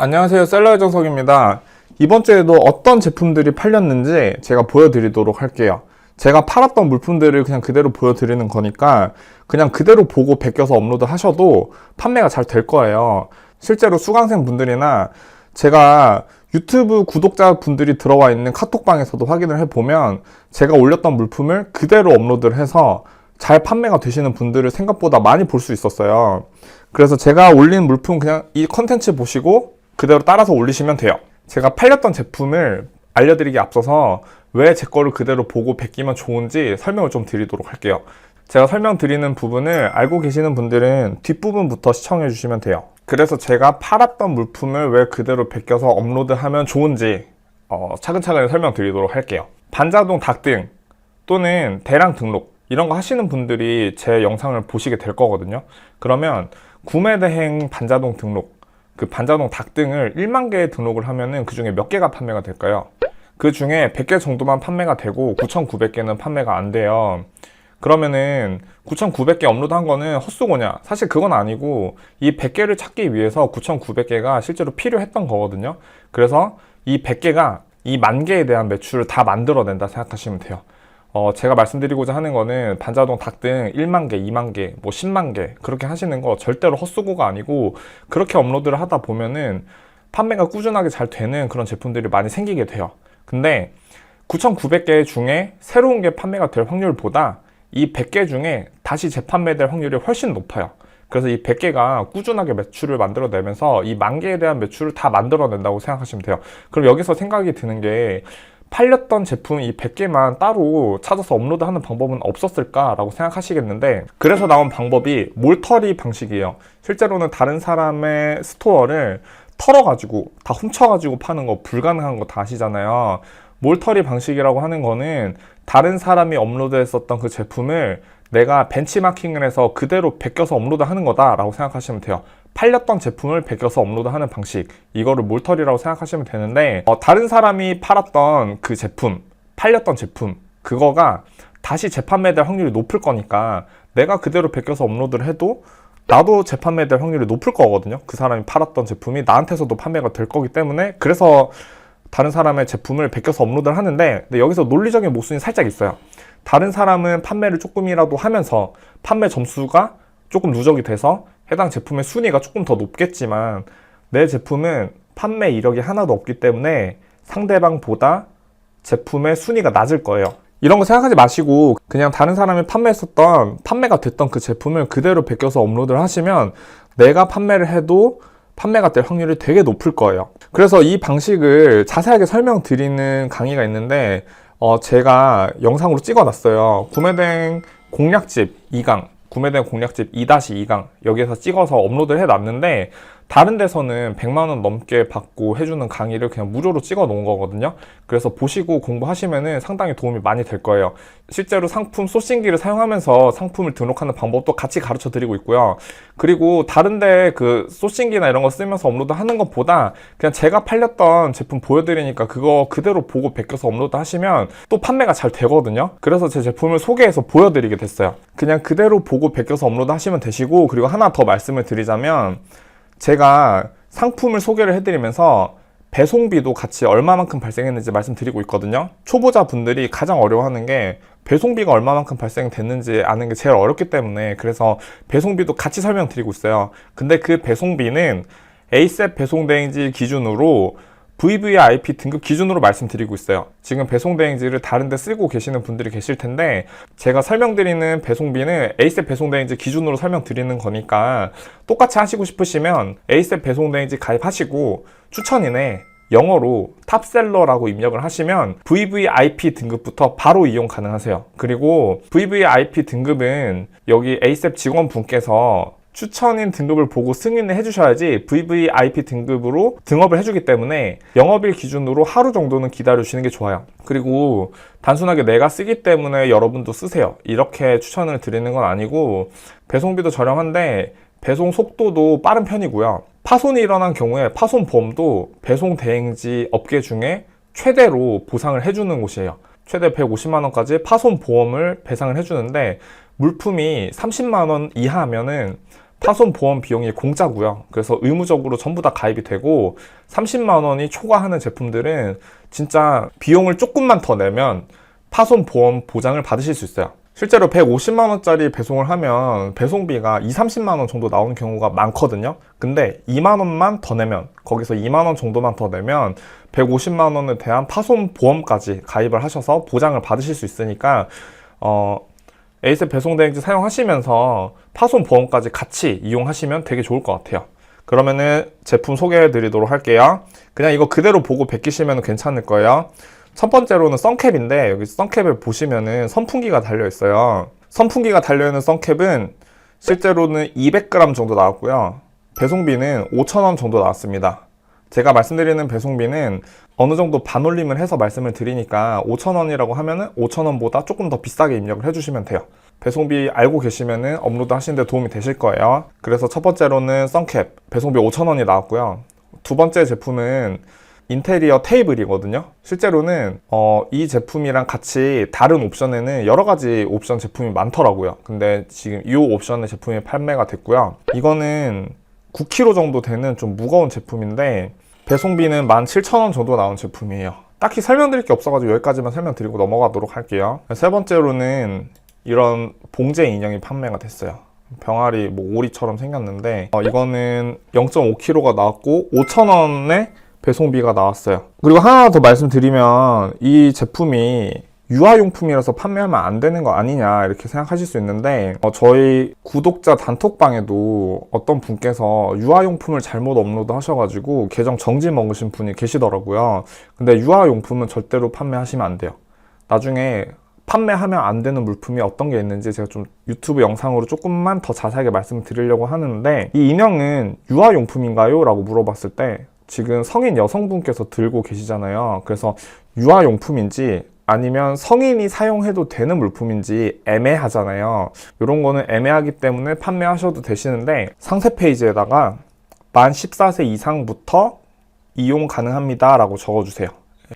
안녕하세요. 셀러의 정석입니다. 이번 주에도 어떤 제품들이 팔렸는지 제가 보여드리도록 할게요. 제가 팔았던 물품들을 그냥 그대로 보여드리는 거니까 그냥 그대로 보고 베껴서 업로드 하셔도 판매가 잘 될 거예요. 실제로 수강생 분들이나 제가 유튜브 구독자 분들이 들어와 있는 카톡방에서도 확인을 해보면 제가 올렸던 물품을 그대로 업로드를 해서 잘 판매가 되시는 분들을 생각보다 많이 볼 수 있었어요. 그래서 제가 올린 물품 그냥 이 컨텐츠 보시고 그대로 따라서 올리시면 돼요. 제가 팔렸던 제품을 알려드리기 앞서서 왜 제 거를 그대로 보고 베끼면 좋은지 설명을 좀 드리도록 할게요. 제가 설명드리는 부분을 알고 계시는 분들은 뒷부분부터 시청해 주시면 돼요. 그래서 제가 팔았던 물품을 왜 그대로 베껴서 업로드하면 좋은지 어, 차근차근 설명드리도록 할게요. 반자동 닭등 또는 대량 등록 이런 거 하시는 분들이 제 영상을 보시게 될 거거든요. 그러면 구매 대행 반자동 등록 그 반자동 닭 등을 1만 개 등록을 하면은 그 중에 몇 개가 판매가 될까요? 그 중에 100개 정도만 판매가 되고 9,900개는 판매가 안 돼요. 그러면은 9,900개 업로드한 거는 헛수고냐? 사실 그건 아니고 이 100개를 찾기 위해서 9,900개가 실제로 필요했던 거거든요. 그래서 이 100개가 이 만 개에 대한 매출을 다 만들어낸다 생각하시면 돼요. 어, 제가 말씀드리고자 하는 거는 반자동 닭 등 1만 개, 2만 개, 뭐 10만 개 그렇게 하시는 거 절대로 헛수고가 아니고 그렇게 업로드를 하다 보면은 판매가 꾸준하게 잘 되는 그런 제품들이 많이 생기게 돼요. 근데 9,900개 중에 새로운 게 판매가 될 확률보다 이 100개 중에 다시 재판매될 확률이 훨씬 높아요. 그래서 이 100개가 꾸준하게 매출을 만들어내면서 이 만 개에 대한 매출을 다 만들어낸다고 생각하시면 돼요. 그럼 여기서 생각이 드는 게 팔렸던 제품 이 100개만 따로 찾아서 업로드하는 방법은 없었을까라고 생각하시겠는데 그래서 나온 방법이 몰터리 방식이에요. 실제로는 다른 사람의 스토어를 털어가지고 다 훔쳐가지고 파는 거 불가능한 거 다 아시잖아요. 몰터리 방식이라고 하는 거는 다른 사람이 업로드했었던 그 제품을 내가 벤치마킹을 해서 그대로 베껴서 업로드하는 거다라고 생각하시면 돼요. 팔렸던 제품을 베껴서 업로드하는 방식 이거를 몰터리라고 생각하시면 되는데 어, 다른 사람이 팔았던 그 제품 팔렸던 제품 그거가 다시 재판매될 확률이 높을 거니까 내가 그대로 베껴서 업로드를 해도 나도 재판매될 확률이 높을 거거든요. 그 사람이 팔았던 제품이 나한테서도 판매가 될 거기 때문에 그래서 다른 사람의 제품을 베껴서 업로드를 하는데 근데 여기서 논리적인 모순이 살짝 있어요. 다른 사람은 판매를 조금이라도 하면서 판매 점수가 조금 누적이 돼서 해당 제품의 순위가 조금 더 높겠지만 내 제품은 판매 이력이 하나도 없기 때문에 상대방보다 제품의 순위가 낮을 거예요. 이런 거 생각하지 마시고 그냥 다른 사람이 판매했었던 판매가 됐던 그 제품을 그대로 베껴서 업로드를 하시면 내가 판매를 해도 판매가 될 확률이 되게 높을 거예요. 그래서 이 방식을 자세하게 설명드리는 강의가 있는데 어, 제가 영상으로 찍어놨어요. 구매된 공략집 2강, 구매된 공략집 2-2강 여기에서 찍어서 업로드를 해놨는데 다른 데서는 100만 원 넘게 받고 해주는 강의를 그냥 무료로 찍어 놓은 거거든요. 그래서 보시고 공부하시면은 상당히 도움이 많이 될 거예요. 실제로 상품 소싱기를 사용하면서 상품을 등록하는 방법도 같이 가르쳐 드리고 있고요. 그리고 다른데 그 소싱기나 이런 거 쓰면서 업로드 하는 것보다 그냥 제가 팔렸던 제품 보여드리니까 그거 그대로 보고 베껴서 업로드 하시면 또 판매가 잘 되거든요. 그래서 제 제품을 소개해서 보여드리게 됐어요. 그냥 그대로 보고 베껴서 업로드 하시면 되시고 그리고 하나 더 말씀을 드리자면 제가 상품을 소개를 해드리면서 배송비도 같이 얼마만큼 발생했는지 말씀드리고 있거든요. 초보자 분들이 가장 어려워하는 게 배송비가 얼마만큼 발생됐는지 아는 게 제일 어렵기 때문에 그래서 배송비도 같이 설명드리고 있어요. 근데 그 배송비는 ASAP 배송 대행지 기준으로 VVIP 등급 기준으로 말씀드리고 있어요. 지금 배송 대행지를 다른 데 쓰고 계시는 분들이 계실 텐데 제가 설명드리는 배송비는 ASAP 배송 대행지 기준으로 설명드리는 거니까 똑같이 하시고 싶으시면 ASAP 배송 대행지 가입하시고 추천인에 영어로 탑셀러라고 입력을 하시면 VVIP 등급부터 바로 이용 가능하세요. 그리고 VVIP 등급은 여기 ASAP 직원분께서 추천인 등급을 보고 승인을 해주셔야지 VVIP 등급으로 등업을 해주기 때문에 영업일 기준으로 하루 정도는 기다려주시는 게 좋아요. 그리고 단순하게 내가 쓰기 때문에 여러분도 쓰세요. 이렇게 추천을 드리는 건 아니고 배송비도 저렴한데 배송 속도도 빠른 편이고요. 파손이 일어난 경우에 파손 보험도 배송 대행지 업계 중에 최대로 보상을 해주는 곳이에요. 최대 150만 원까지 파손 보험을 배상을 해주는데 물품이 30만 원 이하면은 파손 보험 비용이 공짜고요. 그래서 의무적으로 전부 다 가입이 되고 30만 원이 초과하는 제품들은 진짜 비용을 조금만 더 내면 파손 보험 보장을 받으실 수 있어요. 실제로 150만 원짜리 배송을 하면 배송비가 2, 30만 원 정도 나오는 경우가 많거든요. 근데 2만 원만 더 내면 거기서 2만 원 정도만 더 내면 150만 원에 대한 파손 보험까지 가입을 하셔서 보장을 받으실 수 있으니까 어 에이스 배송 대행지 사용하시면서 파손 보험까지 같이 이용하시면 되게 좋을 것 같아요. 그러면은 제품 소개해 드리도록 할게요. 그냥 이거 그대로 보고 베끼시면 괜찮을 거예요. 첫 번째로는 선캡인데 여기 선캡을 보시면은 선풍기가 달려 있어요. 선풍기가 달려 있는 선캡은 실제로는 200g 정도 나왔고요. 배송비는 5,000원 정도 나왔습니다. 제가 말씀드리는 배송비는 어느 정도 반올림을 해서 말씀을 드리니까 5,000원이라고 하면은 5,000원보다 조금 더 비싸게 입력을 해주시면 돼요. 배송비 알고 계시면은 업로드 하시는데 도움이 되실 거예요. 그래서 첫 번째로는 선캡 배송비 5,000원이 나왔고요. 두 번째 제품은 인테리어 테이블이거든요. 실제로는 어, 이 제품이랑 같이 다른 옵션에는 여러 가지 옵션 제품이 많더라고요. 근데 지금 이 옵션의 제품이 판매가 됐고요. 이거는 9kg 정도 되는 좀 무거운 제품인데 배송비는 17,000원 정도 나온 제품이에요. 딱히 설명드릴 게 없어가지고 여기까지만 설명드리고 넘어가도록 할게요. 세 번째로는 이런 봉제 인형이 판매가 됐어요. 병아리 뭐 오리처럼 생겼는데 어, 이거는 0.5kg가 나왔고 5,000원에 배송비가 나왔어요. 그리고 하나 더 말씀드리면 이 제품이 유아용품이라서 판매하면 안 되는 거 아니냐 이렇게 생각하실 수 있는데 어, 저희 구독자 단톡방에도 어떤 분께서 유아용품을 잘못 업로드 하셔가지고 계정 정지 먹으신 분이 계시더라고요. 근데 유아용품은 절대로 판매하시면 안 돼요. 나중에 판매하면 안 되는 물품이 어떤 게 있는지 제가 좀 유튜브 영상으로 조금만 더 자세하게 말씀드리려고 하는데 이 인형은 유아용품인가요? 라고 물어봤을 때 지금 성인 여성분께서 들고 계시잖아요. 그래서 유아용품인지 아니면 성인이 사용해도 되는 물품인지 애매하잖아요. 이런 거는 애매하기 때문에 판매하셔도 되시는데 상세 페이지에다가 만 14세 이상부터 이용 가능합니다 라고 적어주세요.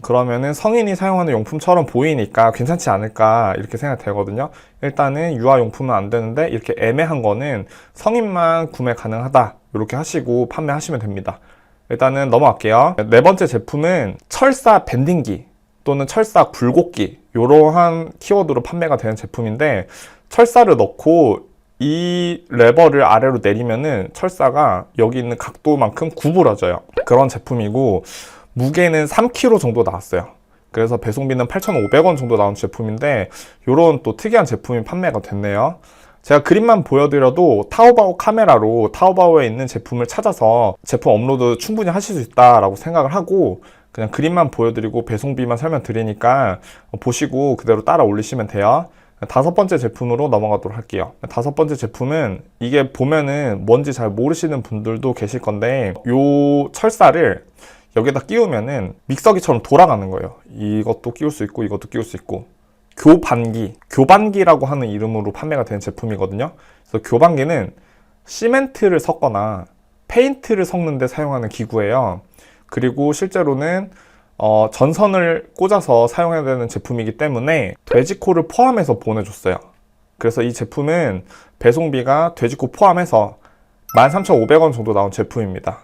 그러면은 성인이 사용하는 용품처럼 보이니까 괜찮지 않을까 이렇게 생각되거든요. 일단은 유아용품은 안 되는데 이렇게 애매한 거는 성인만 구매 가능하다 이렇게 하시고 판매하시면 됩니다. 일단은 넘어갈게요. 네 번째 제품은 철사 밴딩기 또는 철사 굴곡기 이러한 키워드로 판매가 되는 제품인데 철사를 넣고 이 레버를 아래로 내리면은 철사가 여기 있는 각도만큼 구부러져요. 그런 제품이고 무게는 3kg 정도 나왔어요. 그래서 배송비는 8,500원 정도 나온 제품인데 이런 또 특이한 제품이 판매가 됐네요. 제가 그림만 보여드려도 타오바오 카메라로 타오바오에 있는 제품을 찾아서 제품 업로드 충분히 하실 수 있다라고 생각을 하고 그냥 그림만 보여드리고 배송비만 설명드리니까 보시고 그대로 따라 올리시면 돼요. 다섯 번째 제품으로 넘어가도록 할게요. 다섯 번째 제품은 이게 보면은 뭔지 잘 모르시는 분들도 계실 건데 요 철사를 여기다 끼우면은 믹서기처럼 돌아가는 거예요. 이것도 끼울 수 있고 이것도 끼울 수 있고 교반기, 교반기라고 하는 이름으로 판매가 되는 제품이거든요. 그래서 교반기는 시멘트를 섞거나 페인트를 섞는데 사용하는 기구예요. 그리고 실제로는 어, 전선을 꽂아서 사용해야 되는 제품이기 때문에 돼지코를 포함해서 보내줬어요. 그래서 이 제품은 배송비가 돼지코 포함해서 13,500원 정도 나온 제품입니다.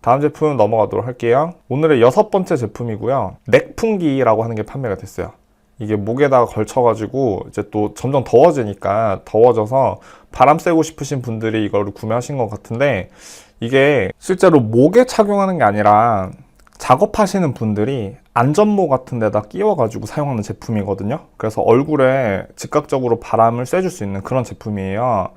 다음 제품 넘어가도록 할게요. 오늘의 여섯 번째 제품이고요. 넥풍기라고 하는 게 판매가 됐어요. 이게 목에다가 걸쳐가지고 이제 또 점점 더워지니까 더워져서 바람 쐬고 싶으신 분들이 이걸 구매하신 것 같은데 이게 실제로 목에 착용하는 게 아니라 작업하시는 분들이 안전모 같은 데다 끼워가지고 사용하는 제품이거든요. 그래서 얼굴에 즉각적으로 바람을 쐬줄 수 있는 그런 제품이에요.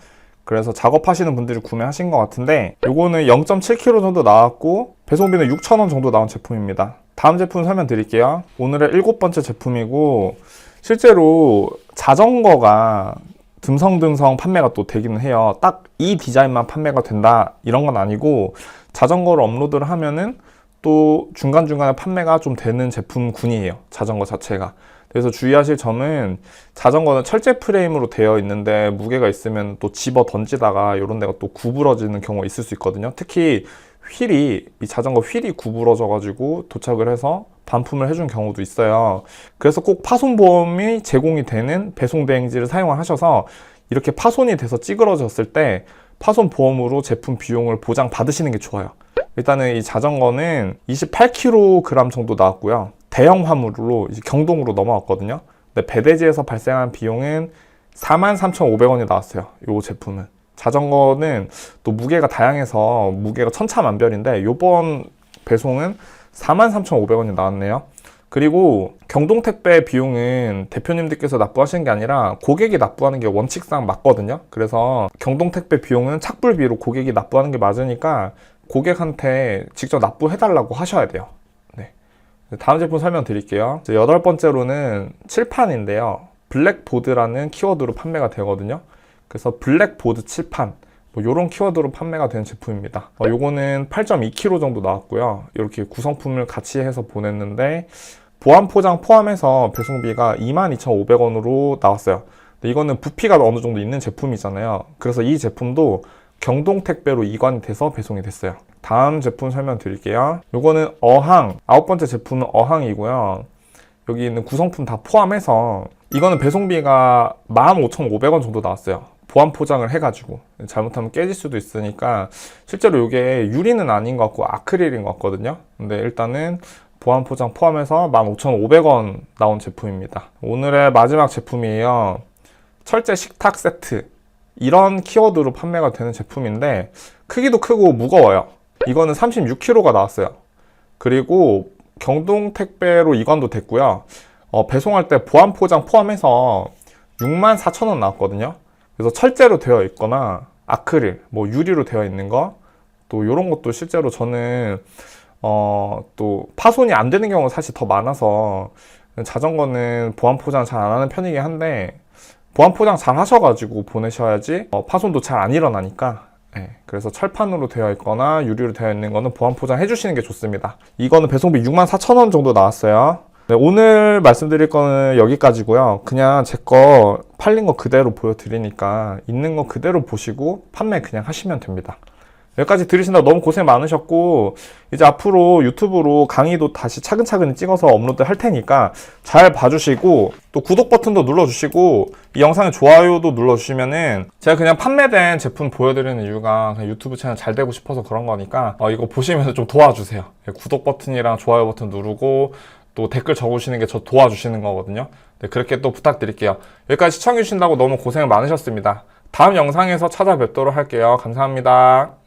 그래서 작업하시는 분들이 구매하신 것 같은데 요거는 0.7kg 정도 나왔고 배송비는 6,000원 정도 나온 제품입니다. 다음 제품 설명 드릴게요. 오늘의 일곱 번째 제품이고 실제로 자전거가 듬성듬성 판매가 또 되기는 해요. 딱 이 디자인만 판매가 된다 이런 건 아니고 자전거를 업로드를 하면은 또 중간중간에 판매가 좀 되는 제품군이에요. 자전거 자체가. 그래서 주의하실 점은 자전거는 철제 프레임으로 되어 있는데 무게가 있으면 또 집어 던지다가 이런 데가 또 구부러지는 경우가 있을 수 있거든요. 특히 휠이 이 자전거 휠이 구부러져 가지고 도착을 해서 반품을 해준 경우도 있어요. 그래서 꼭 파손 보험이 제공이 되는 배송 대행지를 사용을 하셔서 이렇게 파손이 돼서 찌그러졌을 때 파손 보험으로 제품 비용을 보장 받으시는 게 좋아요. 일단은 이 자전거는 28kg 정도 나왔고요. 대형 화물로 경동으로 넘어왔거든요. 근데 배대지에서 발생한 비용은 43,500원이 나왔어요. 이 제품은. 자전거는 또 무게가 다양해서 무게가 천차만별인데 요번 배송은 43,500원이 나왔네요. 그리고 경동택배 비용은 대표님들께서 납부하시는 게 아니라 고객이 납부하는 게 원칙상 맞거든요. 그래서 경동택배 비용은 착불비로 고객이 납부하는 게 맞으니까 고객한테 직접 납부해달라고 하셔야 돼요. 네. 다음 제품 설명드릴게요. 여덟 번째로는 칠판인데요. 블랙보드라는 키워드로 판매가 되거든요. 그래서 블랙보드 칠판 뭐 이런 키워드로 판매가 되는 제품입니다. 어, 요거는 8.2kg 정도 나왔고요. 이렇게 구성품을 같이 해서 보냈는데 보안 포장 포함해서 배송비가 22,500원으로 나왔어요. 이거는 부피가 어느 정도 있는 제품이잖아요. 그래서 이 제품도 경동 택배로 이관이 돼서 배송이 됐어요. 다음 제품 설명드릴게요. 요거는 어항 아홉 번째 제품은 어항이고요. 여기 있는 구성품 다 포함해서 이거는 배송비가 15,500원 정도 나왔어요. 보안 포장을 해가지고 잘못하면 깨질 수도 있으니까 실제로 이게 유리는 아닌 것 같고 아크릴인 것 같거든요. 근데 일단은 보안 포장 포함해서 15,500원 나온 제품입니다. 오늘의 마지막 제품이에요. 철제 식탁 세트. 이런 키워드로 판매가 되는 제품인데 크기도 크고 무거워요. 이거는 36kg가 나왔어요. 그리고 경동 택배로 이관도 됐고요. 어, 배송할 때 보안 포장 포함해서 64,000원 나왔거든요. 그래서 철제로 되어 있거나 아크릴, 뭐 유리로 되어 있는 거, 또 이런 것도 실제로 저는 어, 또 파손이 안 되는 경우가 사실 더 많아서 자전거는 보안 포장 잘 안 하는 편이긴 한데 보안 포장 잘 하셔가지고 보내셔야지 어, 파손도 잘 안 일어나니까 예, 그래서 철판으로 되어 있거나 유리로 되어 있는 거는 보안 포장 해주시는 게 좋습니다. 이거는 배송비 64,000원 정도 나왔어요. 네, 오늘 말씀드릴 거는 여기까지고요. 그냥 제 거 팔린 거 그대로 보여드리니까 있는 거 그대로 보시고 판매 그냥 하시면 됩니다. 여기까지 들으신다고 너무 고생 많으셨고 이제 앞으로 유튜브로 강의도 다시 차근차근 찍어서 업로드 할 테니까 잘 봐주시고 또 구독 버튼도 눌러주시고 이 영상에 좋아요도 눌러주시면은 제가 그냥 판매된 제품 보여드리는 이유가 그냥 유튜브 채널 잘 되고 싶어서 그런 거니까 어, 이거 보시면서 좀 도와주세요 예, 구독 버튼이랑 좋아요 버튼 누르고 또 댓글 적으시는 게 저 도와주시는 거거든요. 네, 그렇게 또 부탁드릴게요. 여기까지 시청해주신다고 너무 고생 많으셨습니다. 다음 영상에서 찾아뵙도록 할게요. 감사합니다